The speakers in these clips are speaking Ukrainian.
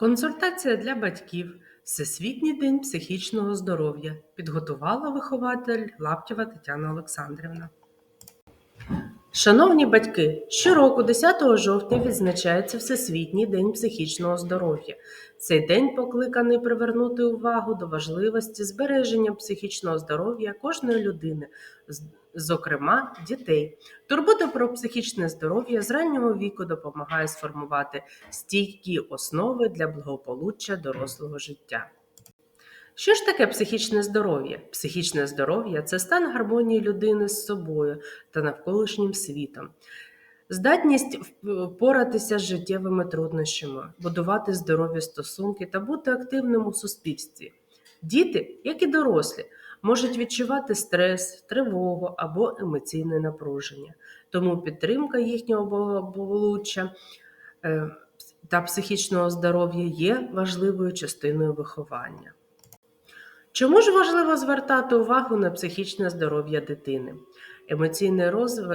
Консультація для батьків. Всесвітній день психічного здоров'я. Підготувала вихователь Лаптєва Тетяна Олександрівна. Шановні батьки, щороку 10 жовтня відзначається Всесвітній день психічного здоров'я. Цей день покликаний привернути увагу до важливості збереження психічного здоров'я кожної людини, зокрема дітей. Турбота про психічне здоров'я з раннього віку допомагає сформувати стійкі основи для благополуччя дорослого життя. Що ж таке психічне здоров'я? Психічне здоров'я це стан гармонії людини з собою та навколишнім світом. Здатність впоратися з життєвими труднощами, будувати здорові стосунки та бути активним у суспільстві. Діти, як і дорослі, можуть відчувати стрес, тривогу або емоційне напруження. Тому підтримка їхнього благополуччя е, та психічного здоров'я є важливою частиною виховання. Чому ж важливо звертати увагу на психічне здоров'я дитини? Емоційний розв...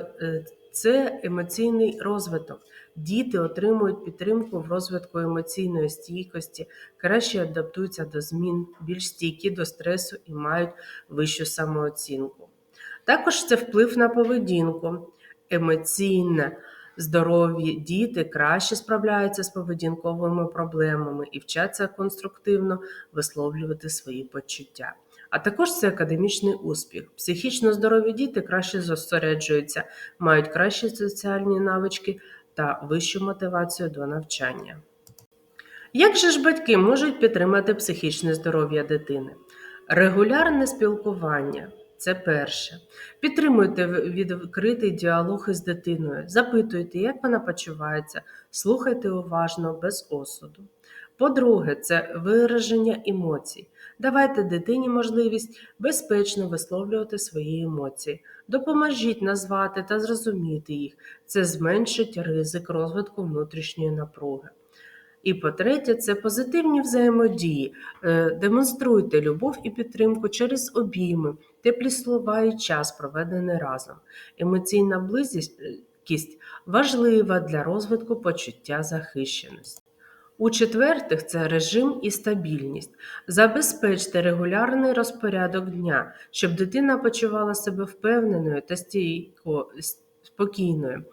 це емоційний розвиток. Діти отримують підтримку в розвитку емоційної стійкості, краще адаптуються до змін, більш стійкі до стресу і мають вищу самооцінку. Також це вплив на поведінку. Емоційне здорові діти краще справляються з поведінковими проблемами і вчаться конструктивно висловлювати свої почуття. А також це академічний успіх. Психічно здорові діти краще зосереджуються, мають кращі соціальні навички та вищу мотивацію до навчання. Як же ж батьки можуть підтримати психічне здоров'я дитини? Регулярне спілкування це перше. Підтримуйте відкритий діалог із дитиною, запитуйте, як вона почувається, слухайте уважно, без осуду. По-друге, це вираження емоцій. Давайте дитині можливість безпечно висловлювати свої емоції. Допоможіть назвати та зрозуміти їх. Це зменшить ризик розвитку внутрішньої напруги. І по-третє, це позитивні взаємодії. Е, Демонструйте любов і підтримку через обійми, теплі слова і час, проведений разом. Емоційна близькість важлива для розвитку почуття захищеності. У четвертих це режим і стабільність. Забезпечте регулярний розпорядок дня, щоб дитина почувала себе впевненою та стійко, спокійною.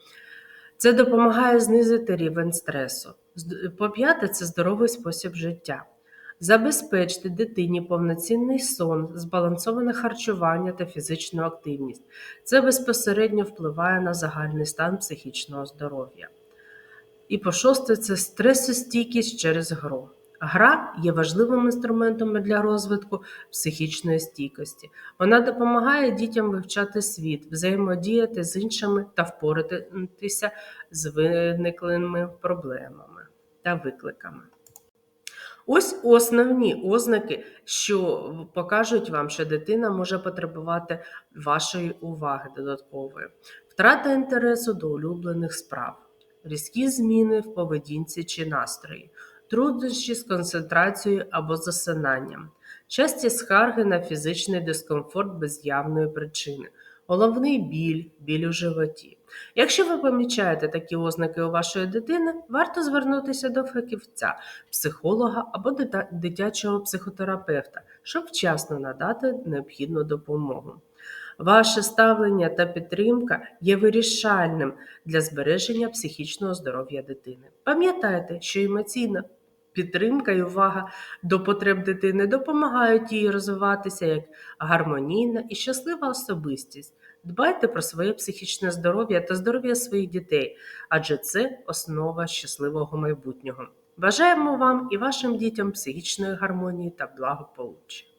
Це допомагає знизити рівень стресу. По-п'яте, це здоровий спосіб життя. Забезпечте дитині повноцінний сон, збалансоване харчування та фізичну активність. Це безпосередньо впливає на загальний стан психічного здоров'я. І по шосте, це стресостійкість через гру. Гра є важливим інструментом для розвитку психічної стійкості. Вона допомагає дітям вивчати світ, взаємодіяти з іншими та впоратися з виниклими проблемами та викликами. Ось основні ознаки, що покажуть вам, що дитина може потребувати вашої уваги додаткової. Втрата інтересу до улюблених справ, різкі зміни в поведінці чи настрої, труднощі з концентрацією або засинанням, часті скарги на фізичний дискомфорт без явної причини, головний біль, біль у животі. Якщо ви помічаєте такі ознаки у вашої дитини, варто звернутися до фахівця, психолога або дитячого психотерапевта, щоб вчасно надати необхідну допомогу. Ваше ставлення та підтримка є вирішальним для збереження психічного здоров'я дитини. Пам'ятайте, що емоційна підтримка і увага до потреб дитини допомагають їй розвиватися як гармонійна і щаслива особистість. Дбайте про своє психічне здоров'я та здоров'я своїх дітей, адже це основа щасливого майбутнього. Бажаємо вам і вашим дітям психічної гармонії та благополуччя.